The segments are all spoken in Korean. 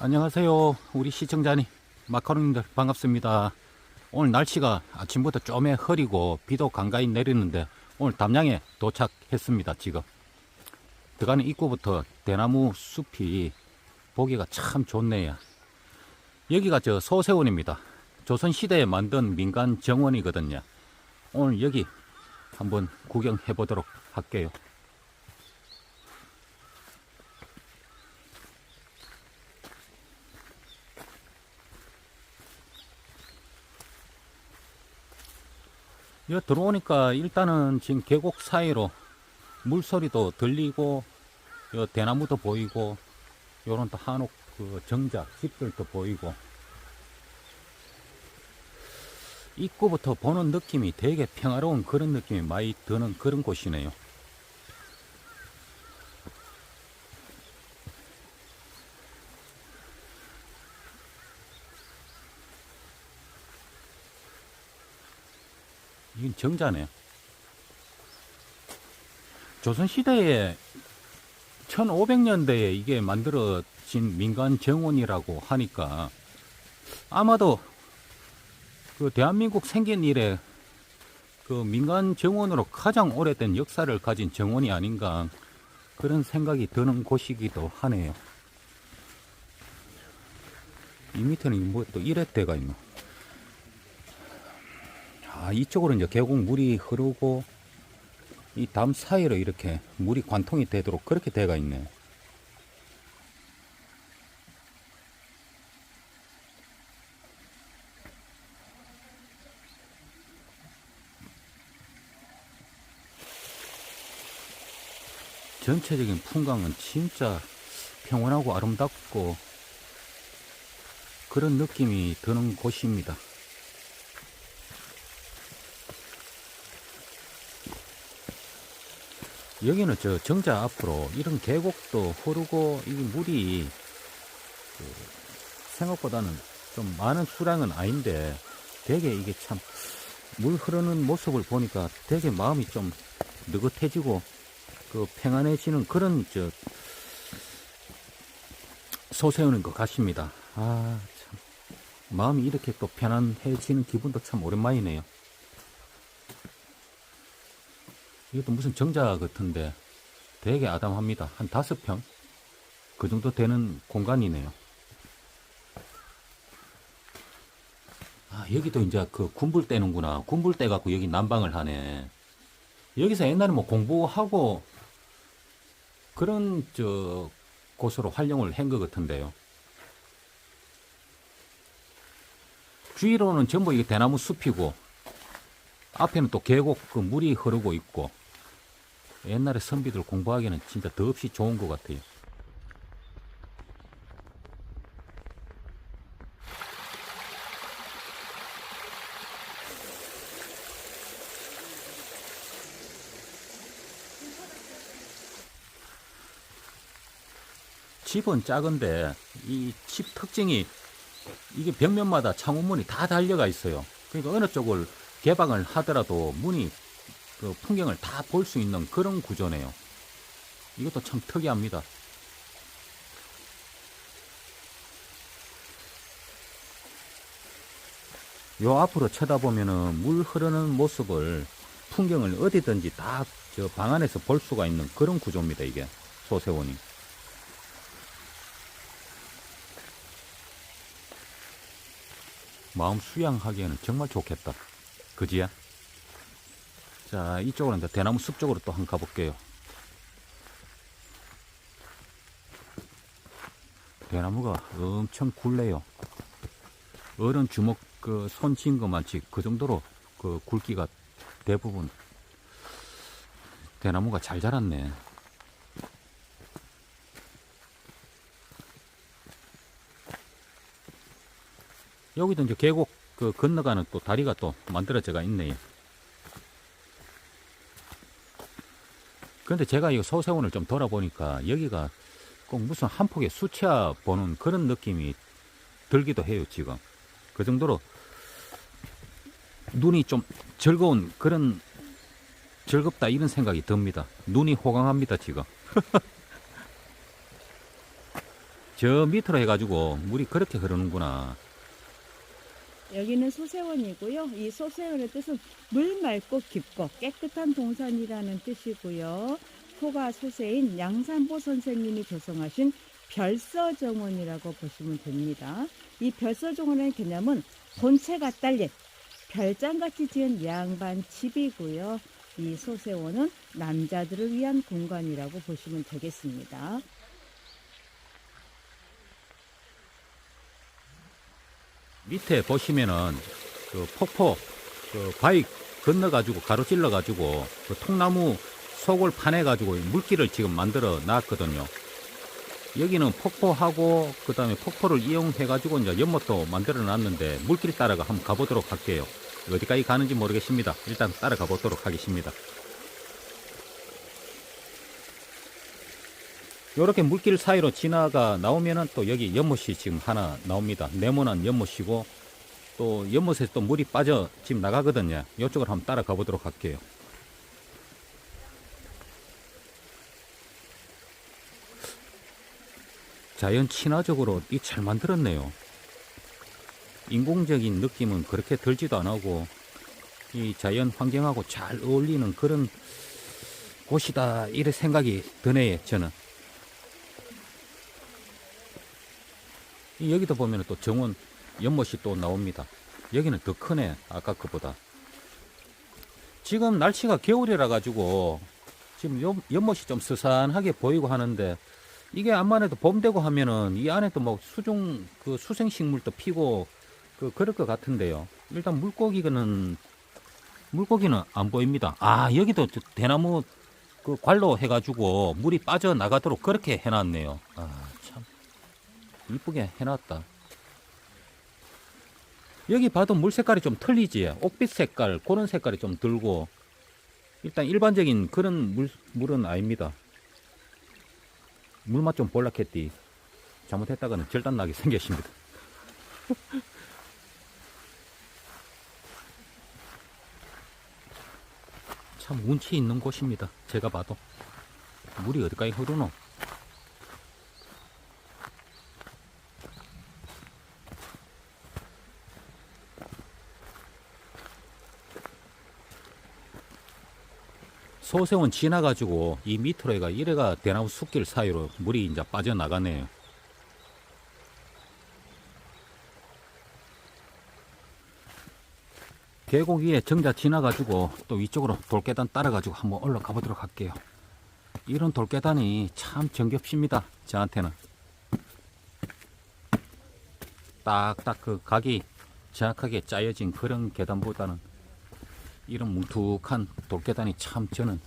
안녕하세요. 우리 시청자님, 마카로님들 반갑습니다. 오늘 날씨가 아침부터 좀에 흐리고 비도 간간히 내리는데 오늘 담양에 도착했습니다. 지금 들어가는 입구부터 대나무 숲이 보기가 참 좋네요. 여기가 저 소세원입니다. 조선시대에 만든 민간 정원이거든요. 오늘 여기 한번 구경해 보도록 할게요. 여기 들어오니까 일단은 지금 계곡 사이로 물소리도 들리고 요 대나무도 보이고 요런 또 한옥 그 정자 집들도 보이고 입구부터 보는 느낌이 되게 평화로운 그런 느낌이 많이 드는 그런 곳이네요. 이건 정자네요. 조선시대에 1500년대에 이게 만들어진 민간 정원이라고 하니까 아마도 그 대한민국 생긴 이래 그 민간 정원으로 가장 오래된 역사를 가진 정원이 아닌가 그런 생각이 드는 곳이기도 하네요. 이 밑에는 뭐 또 이랬대가 있나? 아, 이쪽으로 이제 계곡 물이 흐르고 이 담 사이로 이렇게 물이 관통이 되도록 그렇게 돼가 있네. 전체적인 풍광은 진짜 평온하고 아름답고 그런 느낌이 드는 곳입니다. 여기는 저 정자 앞으로 이런 계곡도 흐르고 이 물이 그 생각보다는 좀 많은 수량은 아닌데 되게 이게 참 물 흐르는 모습을 보니까 되게 마음이 좀 느긋해지고 그 평안해지는 그런 저 소세우는 것 같습니다. 아 참 마음이 이렇게 또 편안해지는 기분도 참 오랜만이네요. 이것도 무슨 정자 같은데 되게 아담합니다. 한 다섯 평? 그 정도 되는 공간이네요. 아, 여기도 이제 그 군불 떼는구나. 군불 떼 갖고 여기 난방을 하네. 여기서 옛날에 뭐 공부하고 그런 저 곳으로 활용을 한 것 같은데요. 주위로는 전부 이게 대나무 숲이고 앞에는 또 계곡 그 물이 흐르고 있고 옛날에 선비들 공부하기에는 진짜 더없이 좋은 것 같아요. 집은 작은데 이 집 특징이 이게 벽면마다 창호문이 다 달려가 있어요. 그러니까 어느 쪽을 개방을 하더라도 문이 그 풍경을 다 볼 수 있는 그런 구조네요. 이것도 참 특이합니다. 요 앞으로 쳐다보면은 물 흐르는 모습을 풍경을 어디든지 다 저 방 안에서 볼 수가 있는 그런 구조입니다. 이게 소세원이. 마음 수양하기에는 정말 좋겠다. 그지야? 자, 이쪽으로 이제 대나무 숲 쪽으로 또 한번 가볼게요. 대나무가 엄청 굵네요. 어른 주먹 그 손친 것만치 그 정도로 그 굵기가 대부분 대나무가 잘 자랐네. 여기도 이제 계곡 그 건너가는 또 다리가 또 만들어져가 있네요. 그런데 제가 이 소세원을 좀 돌아보니까 여기가 꼭 무슨 한 폭의 수채화 보는 그런 느낌이 들기도 해요, 지금. 그 정도로 눈이 좀 즐거운 그런 즐겁다 이런 생각이 듭니다. 눈이 호강합니다, 지금. 저 밑으로 해가지고 물이 그렇게 흐르는구나. 여기는 소세원이고요. 이 소세원의 뜻은 물 맑고 깊고 깨끗한 동산이라는 뜻이고요. 소가 소세인 양산보 선생님이 조성하신 별서정원이라고 보시면 됩니다. 이 별서정원의 개념은 본체가 딸린 별장같이 지은 양반 집이고요. 이 소세원은 남자들을 위한 공간이라고 보시면 되겠습니다. 밑에 보시면은 그 폭포 그 바위 건너 가지고 가로질러 가지고 그 통나무 속을 파내 가지고 물길을 지금 만들어 놨거든요. 여기는 폭포하고 그 다음에 폭포를 이용해 가지고 이제 연못도 만들어 놨는데 물길 따라가 한번 가보도록 할게요. 어디까지 가는지 모르겠습니다. 일단 따라가 보도록 하겠습니다. 이렇게 물길 사이로 지나가 나오면은 또 여기 연못이 지금 하나 나옵니다. 네모난 연못이고 또 연못에서 또 물이 빠져 지금 나가거든요. 이쪽으로 한번 따라가 보도록 할게요. 자연 친화적으로 이 잘 만들었네요. 인공적인 느낌은 그렇게 들지도 안 하고 이 자연 환경하고 잘 어울리는 그런 곳이다 이래 생각이 드네요 저는 여기도 보면 또 정원 연못이 또 나옵니다 여기는 더 크네 아까 그보다 지금 날씨가 겨울이라 가지고 지금 연- 연못이 좀 스산하게 보이고 하는데 이게 암만 해도 봄 되고 하면은 이 안에 또뭐 수중 그 수생 식물도 피고 그 그럴 것 같은데요. 일단 물고기는 물고기는 안 보입니다. 아 여기도 저 대나무 그 관로 해가지고 물이 빠져 나가도록 그렇게 해놨네요. 아 참 이쁘게 해놨다. 여기 봐도 물 색깔이 좀 틀리지. 옥빛 색깔 그런 색깔이 좀 들고 일단 일반적인 그런 물 물은 아닙니다. 물맛 좀 볼락했디. 잘못했다가는 절단나게 생겼습니다. 참 운치 있는 곳입니다. 제가 봐도. 물이 어디까지 흐르노? 소세원 지나가지고 이 밑으로 해가 이래가 대나무 숲길 사이로 물이 이제 빠져나가네요. 계곡 위에 정자 지나가지고 또 위쪽으로 돌계단 따라가지고 한번 올라가 보도록 할게요. 이런 돌계단이 참 정겹습니다. 저한테는. 딱딱 그 각이 정확하게 짜여진 그런 계단보다는 이런 뭉툭한 돌계단이 참 저는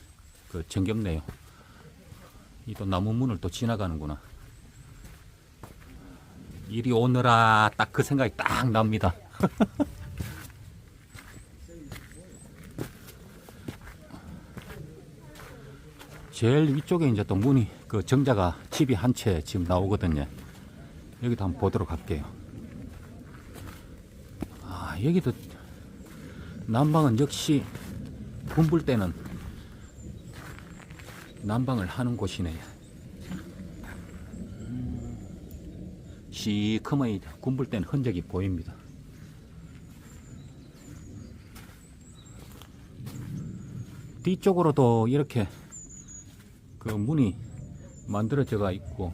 그 정겹네요. 이 또 나무 문을 또 지나가는구나. 이리 오너라 딱 그 생각이 딱 납니다. 제일 위쪽에 이제 또 문이 그 정자가 집이 한 채 지금 나오거든요. 여기도 한번 보도록 할게요. 아 여기도 난방은 역시 군불 때는 난방을 하는 곳이네요. 음, 시커먼 군불 때는 흔적이 보입니다. 뒤쪽으로도 이렇게 그 문이 만들어져가 있고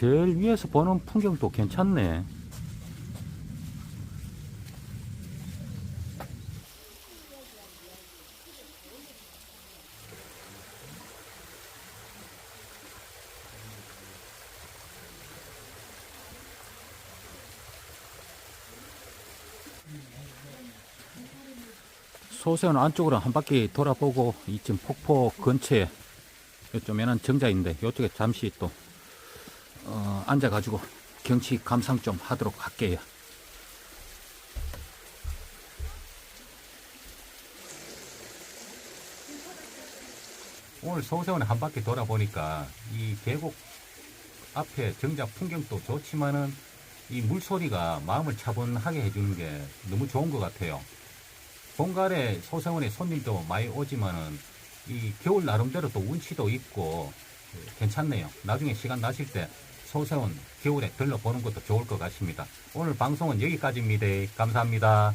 제일 위에서 보는 풍경도 괜찮네. 소세원 안쪽으로 한 바퀴 돌아보고 이쯤 폭포 근처에 요쯤에는 정자인데 이쪽에 잠시 또 어, 앉아가지고 경치 감상 좀 하도록 할게요. 오늘 서울세원에 한 바퀴 돌아보니까 이 계곡 앞에 정자 풍경도 좋지만은 이 물소리가 마음을 차분하게 해주는 게 너무 좋은 것 같아요. 본가에 소세원에 손님도 많이 오지만은 이 겨울 나름대로 또 운치도 있고 예, 괜찮네요. 나중에 시간 나실 때 소세원 겨울에 들러보는 것도 좋을 것 같습니다. 오늘 방송은 여기까지입니다. 감사합니다.